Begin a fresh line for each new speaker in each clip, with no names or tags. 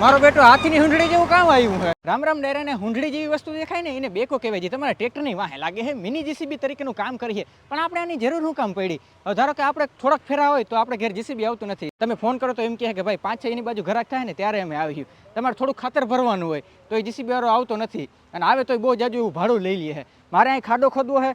મારો બેટો હાથીની હુંડળી જેવું કામ આવ્યું છે રામ રામ ડેરાને હુંડળી જેવી વસ્તુ દેખાય ને, એને બેકો કહેવાય છે. તમારા ટ્રેક્ટરની વાહે લાગે છે, મિની જીસીબી તરીકેનું કામ કરીએ. પણ આપણે આની જરૂર શું કામ પડી? ધારો કે આપણે થોડાક ફેરા હોય તો આપણે ઘેર જીસીબી આવતું નથી. તમે ફોન કરો તો એમ કહે કે ભાઈ પાંચ છ એની બાજુ ઘરાક થાય ને ત્યારે અમે આવ્યું તમારે થોડું ખાતર ભરવાનું હોય. તો એ જીસીબી વાળો આવતો નથી. અને આવે તો બહુ જાજુ એવું ભાડું લઈ લે છે મારે અહીં ખાડો ખોદવો છે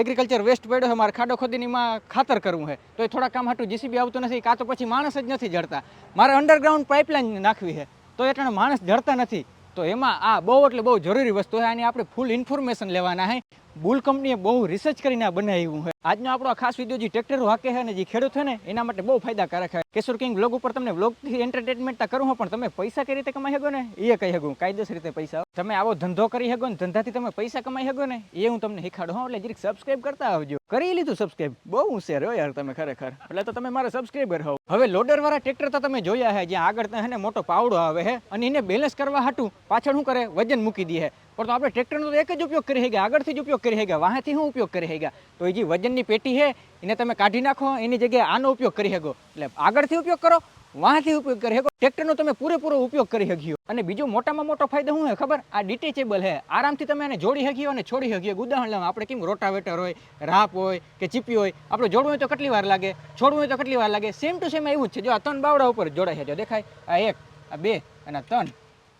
એગ્રીકલ્ચર વેસ્ટ પડ્યો છે મારે ખાડો ખોદીને એમાં ખાતર કરવું છે તો એ થોડા કામ હાટું જીસીબી આવતું નથી. કાં તો પછી માણસ જ નથી જડતા. મારે અંડરગ્રાઉન્ડ પાઇપલાઇન નાખવી છે તો એટલે માણસ જડતા નથી. તો એમાં આ બહુ એટલે બહુ જરૂરી વસ્તુ છે આની આપણે ફૂલ ઇન્ફોર્મેશન લેવાના છે બુલ કંપનીએ બહુ રિસર્ચ કરીને આ બનાવ્યું છે. આજનો આપણો ખાસ વીડિયો જે ટ્રેક્ટરો હાકે છે અને જે ખેડૂત છે ને, એના માટે બહુ ફાયદાકારક છે. કેશોર કિંગ બ્લોગ ઉપર તમને બ્લોગથી એન્ટરટેનમેન્ટ કરું હું પણ તમે પૈસા કઈ રીતે કમાઈ શકો ને? એ કહી શકું, કાયદેસર રીતે પૈસા. તમે આવો ધંધો કરી શકો ને, ધંધાથી તમે પૈસા કમાઈ શકો ને, એ હું તમને શીખાડું હા એટલે જરીક સબસ્ક્રાઈબ કરતા આવજો. કરી લીધું સબસ્ક્રાઇબ બહુ હોશિયાર હો યાર તમે ખરેખર. એટલે તો તમે મારા સબસ્ક્રાઈબર હોવ હવે લોડર વાળા ટ્રેક્ટર તો તમે જોયા છે, જ્યાં આગળ ને મોટો પાવડો આવે છે, અને એને બેલેન્સ કરવા હાટું પાછળ શું કરે? વજન મૂકી દે પણ તો આપણે ટ્રેક્ટરનો તો એક જ ઉપયોગ કરી ગયા આગળથી જ ઉપયોગ કરી ગયા વાંથી શું ઉપયોગ કરી ગયા તો એ જે વજનની પેટી છે, એને તમે કાઢી નાખો, એની જગ્યાએ આનો ઉપયોગ કરી શકો. એટલે આગળથી ઉપયોગ કરો વાંથી ઉપયોગ કરી શકો. ટ્રેક્ટરનો તમે પૂરેપૂરો ઉપયોગ કરી શક્યો અને બીજો મોટામાં મોટો ફાયદો શું છે ખબર? આ ડિટેચેબલ છે. આરામથી તમે એને જોડી શક્યો અને છોડી શકીએ ઉદાહરણ લેવા આપણે કેમ રોટાવેટર હોય, રાપ હોય કે ચીપી હોય, આપણે જોડવું હોય તો કેટલી વાર લાગે? છોડવું હોય તો કેટલી વાર લાગે? સેમ ટુ સેમ એવું જ છે. જો આ ત્રણ બાવડા ઉપર જોડાય છે. જો દેખાય એક બે અને આ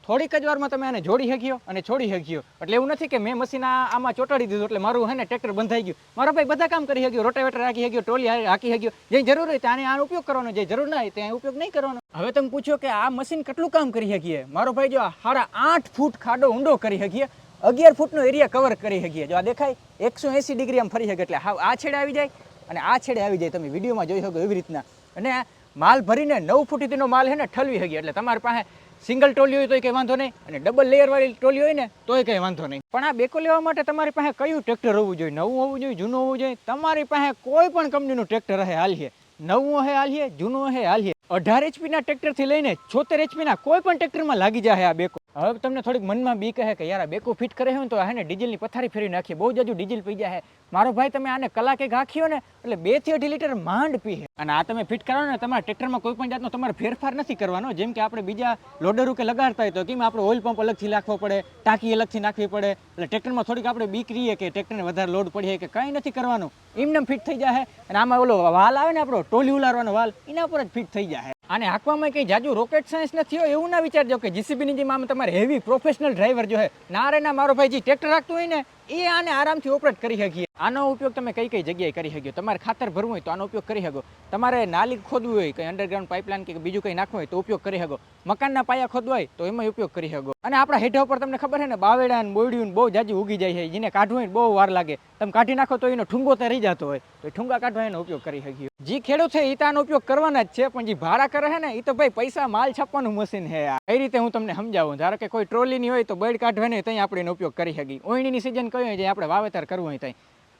થોડીક જ વારમાં તમે આને જોડી શક્યો અને છોડી શક્યો. એટલે એવું નથી કે મેં મશીન આમાં ચોટાડી દીધું એટલે મારું હે ને ટ્રેક્ટર બંધાઈ ગયું. મારો ભાઈ બધા કામ કરી શક્યો, રોટાવેટર રાખી શક્યો, ટોલી રાખી શક્યો. જે જરૂર હોય ત્યાં આનો ઉપયોગ કરવાનો, જે જરૂર ના હોય ત્યાં ઉપયોગ નહીં કરવાનો. હવે તમે પૂછો કે આ મશીન કેટલું કામ કરી શકીએ? મારો ભાઈ જો સાડા આઠ ફૂટ ખાડો ઊંડો કરી શકીએ, અગિયાર ફૂટનો એરિયા કવર કરી શકીએ. જો આ દેખાય, એકસો એંસી ડિગ્રી આમ ફરી શકે એટલે હા આ છેડે આવી જાય અને આ છેડે આવી જાય. તમે વિડીયોમાં જોઈ શકો એવી રીતના. અને માલ ભરીને નવ ફૂટ સુધીનો માલ છે ને ઠલવી શકીએ. એટલે તમારી પાસે સિંગલ ટ્રોલી હોય તો કંઈ વાંધો નહીં, અને ડબલ લેયરવાળી વાળી ટોલી હોય ને તોય કંઈ વાંધો નહીં. પણ આ બેકો લેવા માટે તમારી પાસે કયું ટ્રેક્ટર હોવું જોઈએ? નવું હોવું જોઈએ, જૂનું હોવું જોઈએ? તમારી પાસે કોઈ પણ કંપનીનું ટ્રેક્ટર હે. હાલીએ નવું હે હાલીએ જૂનું હે. હાલીએ અઢાર એચપીના ટ્રેક્ટરથી લઈને છોતેર એચપીના કોઈ પણ ટ્રેક્ટરમાં લાગી જાય આ બેકો. હવે તમને થોડીક મનમાં બી કહે કે યાર બેકો ફિટ કરે હોય તો હે ડીઝલની પથારી ફેરી નાખીએ. બહુ જાજુ ડીઝલ પી જાય મારો ભાઈ તમે આને કલાકે ગાખ્યો ને એટલે બેથી અઢી લીટર માંડ પી અને આ તમે ફિટ કરો ને તમારા ટ્રેક્ટરમાં કોઈ પણ જાતનો તમારે ફેરફાર નથી કરવાનો. જેમ કે આપણે બીજા લોડરો કે લગાડતા હોય તો કેમ આપણે ઓઇલ પંપ અલગથી નાખવો પડે, ટાંકી અલગથી નાખવી પડે. એટલે ટ્રેક્ટરમાં થોડીક આપણે બીક રહીએ કે ટ્રેક્ટરને વધારે લોડ પડીએ કે કંઈ નથી કરવાનું. એમને ફિટ થઈ જાય અને આમાં ઓલો વાલ આવે ને આપણો ટોલી ઉલારવાનો વાલ, એના પર જ ફિટ થઈ જાય અને હાંકવામાં કંઈ જાજુ રોકેટ સાયન્સ નથી હોય એવું ના વિચારજો કે જીસીબીની જેમ આમ તમારે હેવી પ્રોફેશનલ ડ્રાઈવર જો હે ના ના મારો ભાઈ જે ટ્રેક્ટર રાખતું હોય ને, એ આને આરામથી ઓપરેટ કરી શકીએ. આનો ઉપયોગ તમે કઈ કઈ જગ્યાએ કરી શકીએ? તમારે ખાતર ભરવું હોય તો આનો ઉપયોગ કરી શકો. તમારે નાલી ખોદવું હોય, કંઈ અંડરગ્રાઉન્ડ પાઇપલાઇન કે બીજું કંઈ નાખવું હોય તો ઉપયોગ કરી શકો. મકાનના પાયા ખોદવા હોય તો એમાં ઉપયોગ કરી શકો. અને આપણા હેઠા ઉપર તમને ખબર છે ને, બાવેડા ને બોયડ્યું બહુ જાજી ઉગી જાય છે. જેને કાઢવું હોય બહુ વાર લાગે. તમે કાઢી નાખો તો એનો ઠુંગો તો રહી જતો હોય. તો ઠુંગા કાઢવા એનો ઉપયોગ કરી શકીએ. જે ખેડૂત છે એ તાનો ઉપયોગ કરવાના જ છે, પણ જે ભાડા કરે છે ને એ તો ભાઈ પૈસા માલ છાપવાનું મશીન છે આ કઈ રીતે હું તમને સમજાવું? ધારો કે કોઈ ટ્રોલીની હોય તો બળ કાઢવાની હોય ત્યાં આપણે એનો ઉપયોગ કરી શકીએ. ઓઈણીની સિઝન કઈ હોય, જે આપણે વાવેતર કરવું હોય ત્યાં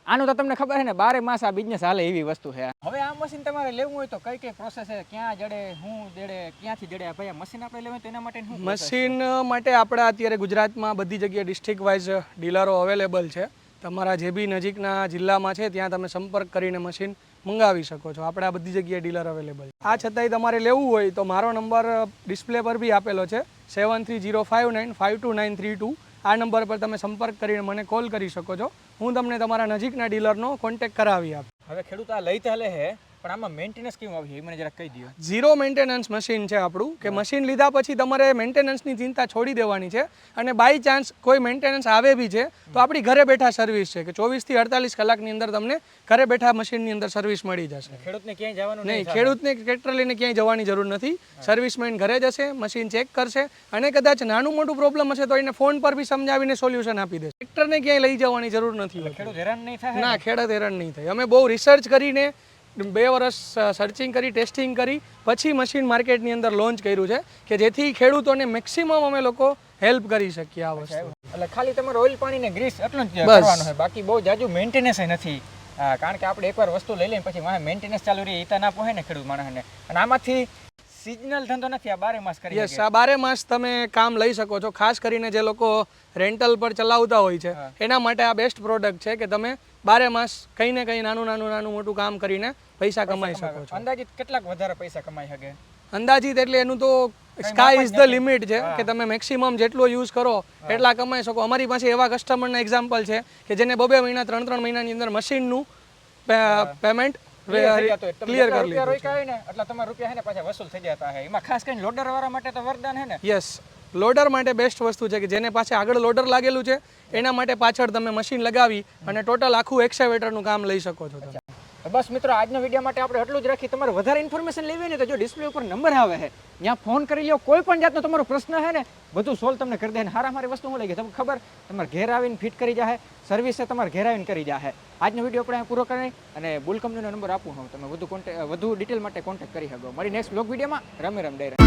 આનું તો તમને ખબર છે ને, બારે માસ આ બિઝનેસ હાલે એવી વસ્તુ છે હવે આ મશીન તમારે લેવું હોય તો કઈ કઈ પ્રોસેસ છે, ક્યાં જડે, હું જડે, ક્યાંથી જડે? ભાઈ આ મશીન આપણે લેવું તેના માટે
મશીન માટે આપણા અત્યારે ગુજરાતમાં બધી જગ્યાએ ડિસ્ટ્રિક્ટ વાઇઝ ડીલરો અવેલેબલ છે. તમારા જે બી નજીકના જિલ્લામાં છે, ત્યાં તમે સંપર્ક કરીને મશીન મંગાવી શકો છો. આપણે આ બધી જગ્યાએ ડીલર અવેલેબલ આ છતાંય તમારે લેવું હોય તો મારો નંબર ડિસ્પ્લે પર બી આપેલો છે. Seven three zero five nine five two nine three two આ નંબર પર તમે સંપર્ક કરીને મને કોલ કરી શકો છો. હું તમને તમારા નજીકના ડીલરનો કોન્ટેક્ટ કરાવી આપ
હવે ખેડૂત આ લઈ તો હે પણ આમાં મેન્ટેનન્સ કેવું આવશે એ મને જરાક કહી દો
ઝીરો મેન્ટેનન્સ મશીન છે આપણું કે મશીન લીધા પછી તમારે મેન્ટેનન્સની ચિંતા છોડી દેવાની છે. અને બાય ચાન્સ કોઈ મેન્ટેનન્સ આવે બી છે તો આપણી ઘરે બેઠા સર્વિસ છે કે ચોવીસથી અડતાલીસ કલાકની અંદર તમને ઘરે બેઠા મશીનની અંદર સર્વિસ મળી જશે.
ખેડૂતને ક્યાંય જવાનું
નહીં ખેડૂતને ટ્રેક્ટર લઈને ક્યાંય જવાની જરૂર નથી. સર્વિસમેન ઘરે જશે મશીન ચેક કરશે અને કદાચ નાનું મોટું પ્રોબ્લેમ હશે તો એને ફોન પર બી સમજાવીને સોલ્યુશન આપી દેશે. ટ્રેક્ટરને ક્યાંય લઈ જવાની જરૂર નથી
ખેડૂત હેરાન નહીં થાય?
ના ખેડૂત હેરાન નહીં થાય. અમે બહુ રિસર્ચ કરીને બે વર્ષ સર્ચિંગ કરી ટેસ્ટિંગ કરી પછી મશીન માર્કેટની અંદર લોન્ચ કર્યું છે કે જેથી ખેડૂતોને મેક્સિમમ અમે લોકો હેલ્પ કરી શકીએ આ વસ્તુ.
એટલે ખાલી તમારે ઓઇલ પાણી ને ગ્રીસ એટલું જ કરવાનું છે બાકી બહુ જાજુ મેન્ટેનન્સ નથી. કારણ કે આપણે એકવાર વસ્તુ લઈ લઈએ પછી મારે મેન્ટેનન્સ ચાલુ રહી એ ના પહોંચે ને ખેડૂત માણસને. અને આમાંથી સિઝનલ ધંધો નથી આ બારે માસ કરી
યસ આ બારે માસ તમે કામ લઈ શકો છો. ખાસ કરીને જે લોકો રેન્ટલ પર ચલાવતા હોય છે એના માટે આ બેસ્ટ પ્રોડક્ટ છે કે તમે બારે માસ કંઈ ને કંઈ નાનું નાનું નાનું મોટું કામ કરીને પૈસા કમાઈ શકો છો.
અંદાજિત કેટલાક વધારે પૈસા કમાઈ શકે?
અંદાજિત એટલે એનું તો સ્કાય ઇઝ ધ લિમિટ છે કે તમે મેક્સિમમ જેટલો યુઝ કરો એટલા કમાઈ શકો. અમારી પાસે એવા કસ્ટમરના એક્ઝામ્પલ છે કે જેને બબે મહિના ત્રણ ત્રણ મહિનાની અંદર મશીનનું પેમેન્ટ ક્લિયર કરી લીધું
રોક્યા ને એટલે તમારા રૂપિયા હે ને પાછા વસૂલ થઈ જતા હે એમાં ખાસ કરીને લોડર વાળા માટે તો વરદાન હે ને.
યસ લોડર માટે બેસ્ટ વસ્તુ છે કે જેને પાસે આગળ લોડર લાગેલું છે એના માટે પાછળ તમે મશીન લગાવી અને ટોટલ આખું એક્સેવેટરનું કામ લઈ શકો છો તમે.
બસ મિત્રો, આજના વીડિયો માટે આપણે એટલું જ રાખી. તમારે વધારે ઇન્ફોર્મેશન લેવી ને તો જો ડિસ્પ્લે ઉપર નંબર આવે છે, ત્યાં ફોન કરી લો કોઈ પણ જાતનો તમારો પ્રશ્ન છે ને, બધું સોલ્વ તમને કરી દે. ને હારા મારી વસ્તુ હું લઈ ગઈ તમને ખબર, તમારે ઘેર આવીને ફિટ કરી જાહે સર્વિસ છે તમારે ઘેર આવીને કરી જાહે. આજનો વીડિયો આપણે પૂરો કરી અને બુલ કંપનીનો નંબર આપું હું. તમે વધુ કોન્ટેક વધુ ડિટેલ માટે કોન્ટેક્ટ કરી શકો. મારી નેક્સ્ટ બ્લોગ વિડીયોમાં રમે રમ ડાયરેક્ટ.